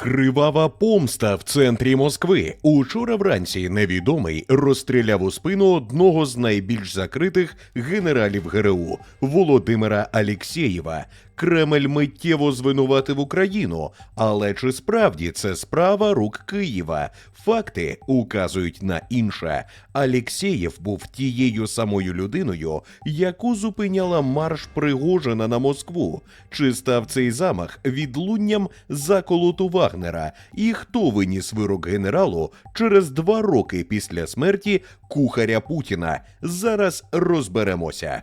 Кривава помста в центрі Москви. Учора вранці невідомий розстріляв у спину одного з найбільш закритих генералів ГРУ Володимира Алєксєєва. Кремль миттєво звинуватив Україну, але чи справді це справа рук Києва? Факти указують на інше. Алєксєєв був тією самою людиною, яку зупиняла марш Пригожина на Москву. Чи став цей замах відлунням заколоту Вагнера? І хто виніс вирок генералу через два роки після смерті кухаря Путіна? Зараз розберемося.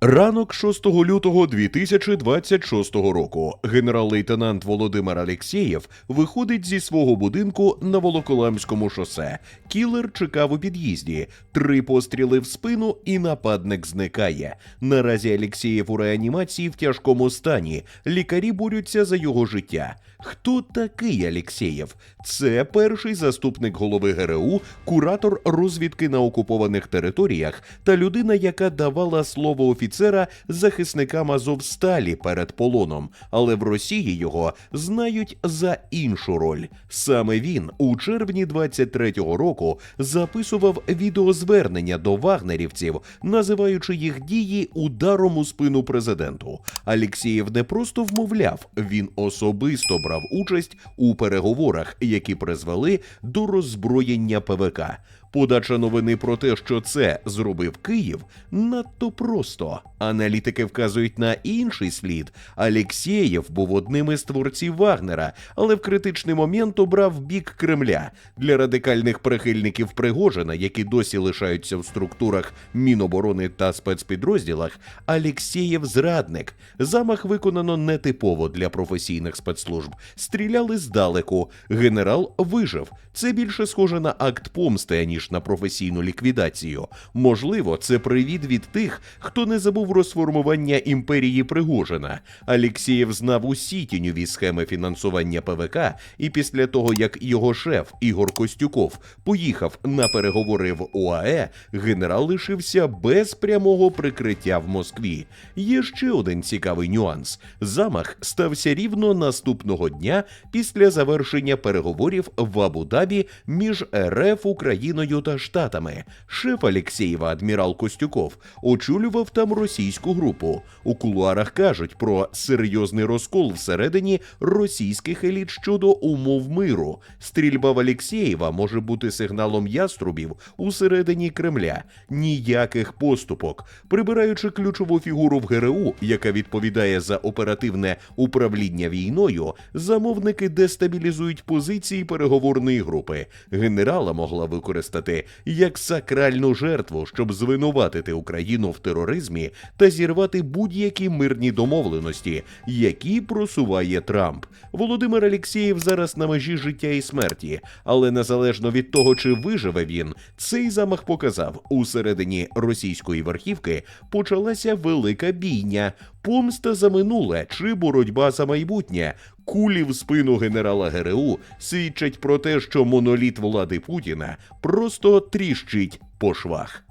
Ранок 6 лютого 2026 року генерал-лейтенант Володимир Алєксєєв виходить зі свого будинку на Волоколамському шосе. Кілер чекав у під'їзді. Три постріли в спину, і нападник зникає. Наразі Алєксєєв у реанімації в тяжкому стані. Лікарі борються за його життя. Хто такий Алєксєєв? Це перший заступник голови ГРУ, куратор розвідки на окупованих територіях та людина, яка давала слово офіцера захисникам Азовсталі перед полоном. Але в Росії його знають за іншу роль. Саме він у червні 23-го року записував відеозвернення до вагнерівців, називаючи їх дії ударом у спину президенту. Алєксєєв не просто вмовляв, він особисто брав участь у переговорах, які призвели до роззброєння ПВК. Подача новини про те, що це зробив Київ, надто просто. Аналітики вказують на інший слід. Алєксєєв був одним із творців Вагнера, але в критичний момент обрав бік Кремля для радикальних прихильників Пригожина, які досі лишаються в структурах Міноборони та спецпідрозділах. Алєксєєв зрадник. Замах виконано нетипово для професійних спецслужб. Стріляли здалеку. Генерал вижив. Це більше схоже на акт помсти, аніж на професійну ліквідацію. Можливо, це привід від тих, хто не забув розформування імперії Пригожина. Алєксєєв знав усі тіньові схеми фінансування ПВК, і після того, як його шеф Ігор Костюков поїхав на переговори в ОАЕ, генерал лишився без прямого прикриття в Москві. Є ще один цікавий нюанс: замах стався рівно наступного дня після завершення переговорів в Абу-Дабі між РФ, Україною та Штатами. Шеф Алєксєєва, адмірал Костюков, очолював там російську групу. У кулуарах кажуть про серйозний розкол всередині російських еліт щодо умов миру. Стрільба в Алєксєєва може бути сигналом яструбів усередині Кремля. Ніяких поступок. Прибираючи ключову фігуру в ГРУ, яка відповідає за оперативне управління війною, замовники дестабілізують позиції переговорної групи. Генерала могла використати як сакральну жертву, щоб звинуватити Україну в тероризмі та зірвати будь-які мирні домовленості, які просуває Трамп. Володимир Алєксєєв зараз на межі життя і смерті, але незалежно від того, чи виживе він, цей замах показав усередині російської верхівки почалася велика бійня. Помста за минуле чи боротьба за майбутнє. Кулі в спину генерала ГРУ свідчать про те, що моноліт влади Путіна просто тріщить по швах.